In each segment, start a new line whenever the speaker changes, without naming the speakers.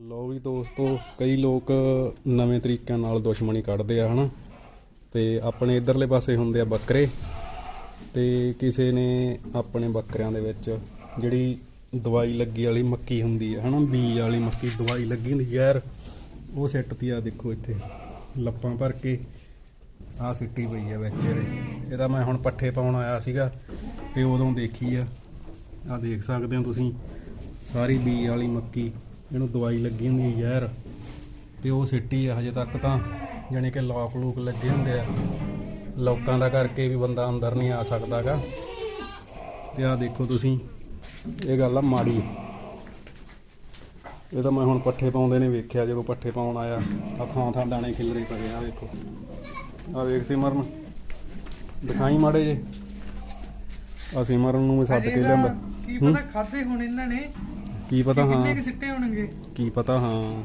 ਲੋ ਵੀ ਦੋਸਤੋ, ਕਈ ਲੋਕ ਨਵੇਂ ਤਰੀਕਿਆਂ ਨਾਲ ਦੁਸ਼ਮਣੀ ਕੱਢਦੇ ਆ, ਹਨਾ? ਤੇ ਆਪਣੇ ਇਧਰਲੇ ਪਾਸੇ ਹੁੰਦੇ ਆ ਬੱਕਰੇ ਤੇ ਕਿਸੇ ਨੇ ਆਪਣੇ ਬੱਕਰਿਆਂ ਦੇ ਵਿੱਚ ਜਿਹੜੀ ਦਵਾਈ ਲੱਗੀ ਵਾਲੀ ਮੱਕੀ ਹੁੰਦੀ ਹੈ ਹਨਾ? ਬੀਜ ਵਾਲੀ ਮੱਕੀ ਦਵਾਈ ਲੱਗੀ ਹੁੰਦੀ, ਯਾਰ, ਉਹ ਸਿੱਟਤੀ ਆ, ਦੇਖੋ ਇੱਥੇ, ਲੱਪਾਂ ਭਰ ਕੇ। ਆ ਸਿੱਟੀ ਪਈ ਆ ਵਿੱਚ ਇਹਦੇ। ਇਹਦਾ ਮੈਂ ਹੁਣ ਪੱਠੇ ਪਾਉਣ ਆਇਆ ਸੀਗਾ ਤੇ ਉਦੋਂ ਦੇਖੀ ਆ। ਆ ਦੇਖ ਸਕਦੇ ਹੋ ਤੁਸੀਂ, ਸਾਰੀ ਬੀ ਵਾਲੀ ਮੱਕੀ। ਇਹਨੂੰ ਦਵਾਈ ਲੱਗੀ ਹੁੰਦੀ ਹੈ ਜ਼ਹਿਰ ਤੇ ਉਹ ਸਿੱਟੀ ਆ ਹਜੇ ਤੱਕ ਤਾਂ ਯਾਨੀ ਕਿ ਲੋਕ ਲੂਕ ਲੱਗੇ ਹੁੰਦੇ ਆ। ਲੋਕਾਂ ਦਾ ਕਰਕੇ ਵੀ ਬੰਦਾ ਅੰਦਰ ਨਹੀਂ ਆ ਸਕਦਾਗਾ। ਤੇ ਆ ਦੇਖੋ ਤੁਸੀਂ ਇਹ ਗੱਲ ਆ ਮਾੜੀ। ਇਹ ਤਾਂ ਮੈਂ ਹੁਣ ਪੱਠੇ ਪਾਉਂਦੇ ਨੇ ਵੇਖਿਆ ਜਦੋਂ ਪੱਠੇ ਪਾਉਣ ਆਇਆ ਆ ਥਾਂ ਥਾਂ ਦਾਣੇ ਖਿਲਰੇ ਪਏ ਆ ਵੇਖੋ। ਆ ਵੇਖ ਸਿਮਰਨ ਦਿਖਾਈ ਮਾੜੇ ਜੇ। ਆ ਸਿਮਰਨ ਨੂੰ ਮੈਂ ਸੱਦ ਕੇ ਲਿਆਂਦਾ।
ਕੀ? ਪਤਾ ਖਾਦੇ ਹੁਣ ਇਹਨਾਂ ਨੇ।
ਕੀ ਪਤਾ
ਕਿੰਨੇ
ਹਾਂ।
ਕਿ ਸਿੱਟੇ ਹੋਣਗੇ?
ਕੀ ਪਤਾ ਹਾਂ।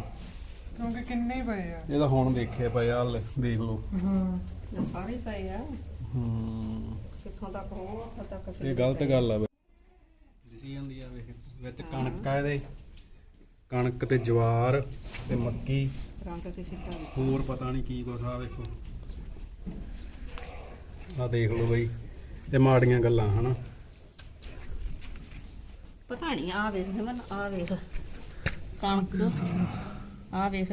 ਕਿਉਂਕਿ ਕਿੰਨੇ ਹੀ ਪਏ ਆ।
ਇਹ ਤਾਂ ਹੁਣ ਦੇਖਿਆ ਪਿਆ ਹਲ ਦੇਖ ਲਓ।
ਹਾਂ।
ਇਹ ਸਾਰੇ ਪਏ ਆ।
ਹੂੰ।
ਕਿੱਥੋਂ ਤੱਕ ਉੱਥੋਂ ਤੱਕ
ਇਹ ਗਲਤ ਗੱਲ ਆ। ਦਿਸੀ ਜਾਂਦੀ ਆ ਵੇਖ ਵਿੱਚ ਕਣਕ ਆ ਇਹਦੇ। ਕਣਕ ਤੇ ਜਵਾਰ ਤੇ ਮੱਕੀ।
ਰੰਗ ਤੇ ਸਿੱਟਾ ਵੀ
ਹੋਰ ਪਤਾ ਨਹੀਂ ਕੀ ਕੁਛ ਆ ਵੇਖੋ। ਆ ਦੇਖ ਲਓ ਬਈ ਇਹ ਮਾੜੀਆਂ ਗੱਲਾਂ ਹਨਾ।
ਪਤਾ ਨਹੀਂ ਆ ਵੇਖ ਮਨ ਆ ਵੇਖ। ਕਣਕ ਆ ਵੇਖ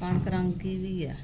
ਕਣਕ ਰੰਗੀ ਵੀ ਆ।